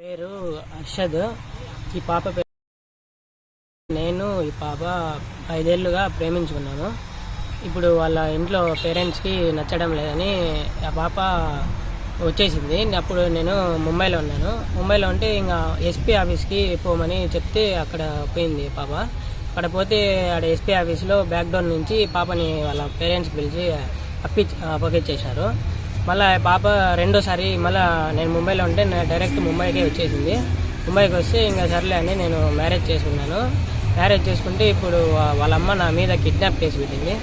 పేరు అర్షద్. ఈ పాప పేరు నేను ఈ పాప ఐదేళ్ళుగా ప్రేమించుకున్నాను. ఇప్పుడు వాళ్ళ ఇంట్లో పేరెంట్స్కి నచ్చడం లేదని ఆ పాప వచ్చేసింది. అప్పుడు నేను ముంబైలో ఉన్నాను. ముంబైలో ఉంటే ఇంకా ఎస్పీ ఆఫీస్కి పోమని చెప్తే అక్కడ పోయింది పాప. అక్కడ పోతే ఆడ ఎస్పీ ఆఫీస్లో బ్యాక్డోర్ నుంచి పాపని వాళ్ళ పేరెంట్స్కి పిలిచి అప్పి అప్పగించేశారు. మళ్ళీ పాప రెండోసారి మళ్ళీ నేను ముంబైలో ఉంటే నేను డైరెక్ట్ ముంబైకే వచ్చేసింది. ముంబైకి వస్తే ఇంకా సర్లే అని నేను మ్యారేజ్ చేసుకున్నాను. మ్యారేజ్ చేసుకుంటే ఇప్పుడు వాళ్ళ అమ్మ నా మీద కిడ్నాప్ కేసు పెట్టింది.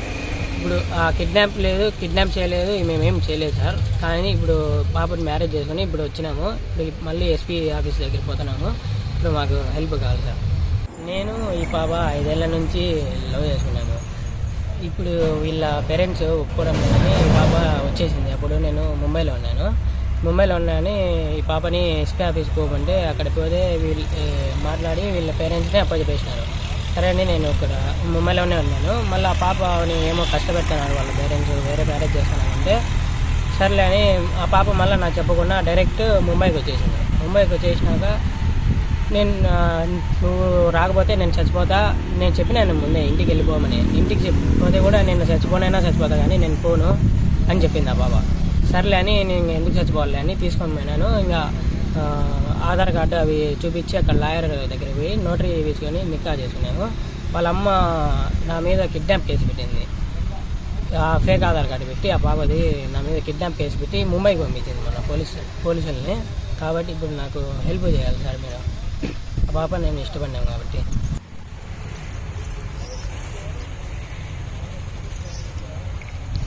ఇప్పుడు ఆ కిడ్నాప్ లేదు కిడ్నాప్ చేయలేదు మేమేం చేయలేదు సార్. కానీ ఇప్పుడు పాపని మ్యారేజ్ చేసుకుని ఇప్పుడు వచ్చినాము. ఇప్పుడు మళ్ళీ ఎస్పీ ఆఫీస్ దగ్గరికి పోతున్నాము. ఇప్పుడు మాకు హెల్ప్ కావాలి సార్. నేను ఈ పాప ఐదేళ్ళ నుంచి లవ్ చేసుకున్నాను. ఇప్పుడు వీళ్ళ పేరెంట్స్ ఒప్పుకోవడం లేదని పాప వచ్చేసింది. అప్పుడు నేను ముంబైలో ఉన్నాను. ముంబైలో ఉన్నానని ఈ పాపని ఎస్పీ ఆఫీస్కి పోకుంటే అక్కడ పోతే వీళ్ళు మాట్లాడి వీళ్ళ పేరెంట్స్ని అప్పచెప్పేసినారు. సరే అని నేను ఇక్కడ ముంబైలోనే ఉన్నాను. మళ్ళీ ఆ పాపని ఏమో కష్టపెట్టాను వాళ్ళ పేరెంట్స్ వేరే మ్యారేజ్ చేస్తానంటే సర్లే అని ఆ పాప మళ్ళీ నాకు చెప్పకుండా డైరెక్ట్ ముంబైకి వచ్చేసింది. ముంబైకి వచ్చేసినాక నేను నువ్వు రాకపోతే నేను చచ్చిపోతా. నేను చెప్పిన ముందే ఇంటికి వెళ్ళిపోమని. ఇంటికి చెప్పిపోతే కూడా నేను చచ్చిపోనైనా చచ్చిపోతా కానీ నేను పోను అని చెప్పింది ఆ బాబా సర్లే అని నేను ఎందుకు చచ్చిపోవాలి అని తీసుకొని పోయినాను. ఇంకా ఆధార్ కార్డు అవి చూపించి అక్కడ లాయర్ దగ్గరికి పోయి నోటరీ తీసుకొని నిక్కా చేసుకున్నాను. వాళ్ళ అమ్మ నా మీద కిడ్నాప్ కేసు పెట్టింది. ఆ ఫేక్ ఆధార్ కార్డు పెట్టి ఆ పాపది నా మీద కిడ్నాప్ కేసు పెట్టి ముంబైకి పంపించింది మన పోలీసు పోలీసుల్ని. కాబట్టి ఇప్పుడు నాకు హెల్ప్ చేయాలి సార్ మీరు. పాప నేను ఇష్టపడినాను కాబట్టి.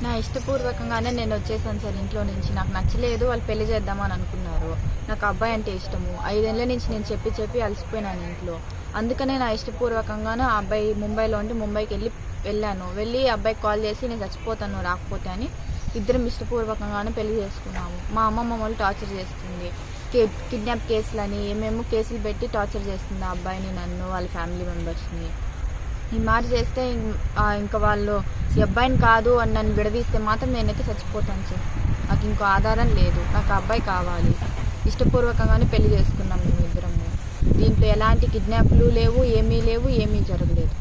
నా ఇష్టపూర్వకంగానే నేను వచ్చేసాను సార్ ఇంట్లో నుంచి. నాకు నచ్చలేదు వాళ్ళు పెళ్ళి చేద్దామని అనుకున్నారు. నాకు అబ్బాయి అంటే ఇష్టము. ఐదేళ్ళ నుంచి నేను చెప్పి చెప్పి అలసిపోయినాను ఇంట్లో. అందుకనే నా ఇష్టపూర్వకంగానే ఆ అబ్బాయి ముంబైలో ఉండి ముంబైకి వెళ్ళి వెళ్ళాను. వెళ్ళి ఆ అబ్బాయికి కాల్ చేసి నేను చచ్చిపోతాను రాకపోతే అని ఇద్దరం ఇష్టపూర్వకంగానే పెళ్ళి చేసుకున్నాము. మా అమ్మమ్మ వాళ్ళు టార్చర్ చేస్తుంది. కిడ్నాప్ కేసులని ఏమేమో కేసులు పెట్టి టార్చర్ చేస్తుంది ఆ అబ్బాయిని నన్ను వాళ్ళ ఫ్యామిలీ మెంబర్స్ని. ఈ మాట చేస్తే ఇంకా వాళ్ళు ఈ అబ్బాయిని కాదు అని నన్ను విడదీస్తే మాత్రం నేనైతే చచ్చిపోతాను సార్. నాకు ఇంకో ఆధారం లేదు. నాకు అబ్బాయి కావాలి. ఇష్టపూర్వకంగానే పెళ్ళి చేసుకున్నాం మేము ఇద్దరము. దీంట్లో ఎలాంటి కిడ్నాప్లు లేవు ఏమీ లేవు ఏమీ జరగలేదు.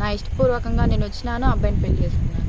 నా ఇష్టపూర్వకంగా నేను వచ్చినాను అబ్బాయిని పెళ్ళి చేసుకున్నాను.